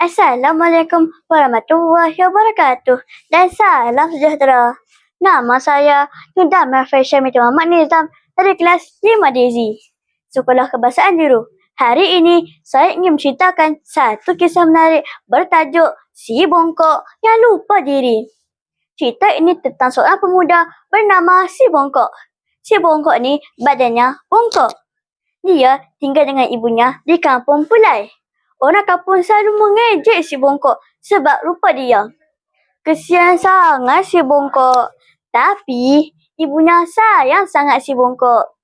Assalamualaikum warahmatullahi wabarakatuh dan salam sejahtera. Nama saya Nidam Fashion Mita Muhammad Nizam dari kelas 5 Daisy. Sekolah Kebahasaan Juru. Hari ini saya ingin menceritakan satu kisah menarik bertajuk Si Bongkok yang Lupa Diri. Cerita ini tentang seorang pemuda bernama Si Bongkok. Si Bongkok ni badannya bongkok. Dia tinggal dengan ibunya di kampung Pulai. Orang kampung selalu mengejek si bongkok sebab rupa dia. Kesian sangat si bongkok. Tapi ibunya sayang sangat si bongkok.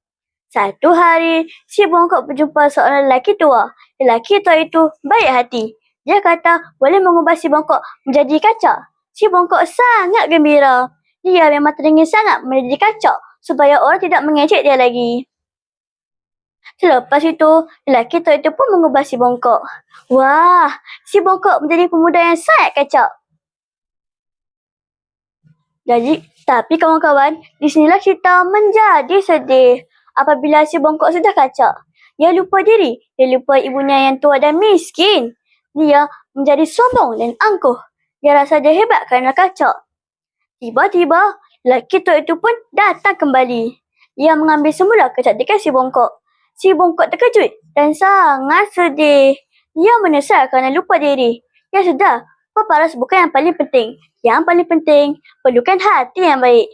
Satu hari, si bongkok berjumpa seorang lelaki tua. Lelaki tua itu baik hati. Dia kata boleh mengubah si bongkok menjadi kaca. Si bongkok sangat gembira. Dia memang teringin sangat menjadi kaca supaya orang tidak mengejek dia lagi. Selepas itu, lelaki tua itu pun mengubah si bongkok. Wah, si bongkok menjadi pemuda yang sangat kacak. Jadi, tapi kawan-kawan, di sinilah cerita menjadi sedih. Apabila si bongkok sudah kacak, dia lupa diri. Dia lupa ibunya yang tua dan miskin. Dia menjadi sombong dan angkuh. Dia rasa dia hebat kerana kacak. Tiba-tiba, lelaki tua itu pun datang kembali. Ia mengambil semula kecantikan si bongkok. Si bongkok terkejut dan sangat sedih. Dia menyesal kerana lupa diri. Ya sudah, paparas bukan yang paling penting. Yang paling penting, perlukan hati yang baik.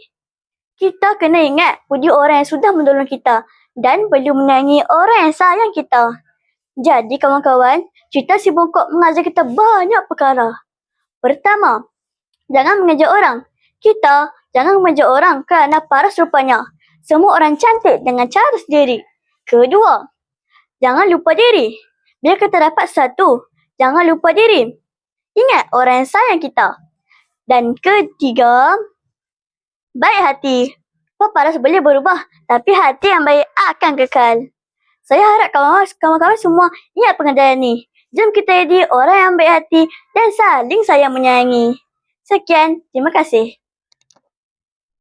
Kita kena ingat budi orang yang sudah menolong kita dan perlu menyayangi orang yang sayang kita. Jadi kawan-kawan, cerita si bongkok mengajar kita banyak perkara. Pertama, jangan mengejar orang. Kita jangan mengejar orang kerana paras rupanya. Semua orang cantik dengan cara sendiri. Kedua, jangan lupa diri. Bila kita dapat satu, jangan lupa diri. Ingat orang yang sayang kita. Dan ketiga, baik hati. Paparas boleh berubah, tapi hati yang baik akan kekal. Saya harap kawan-kawan semua ingat pengajaran ini. Jom kita jadi orang yang baik hati dan saling sayang menyayangi. Sekian, terima kasih.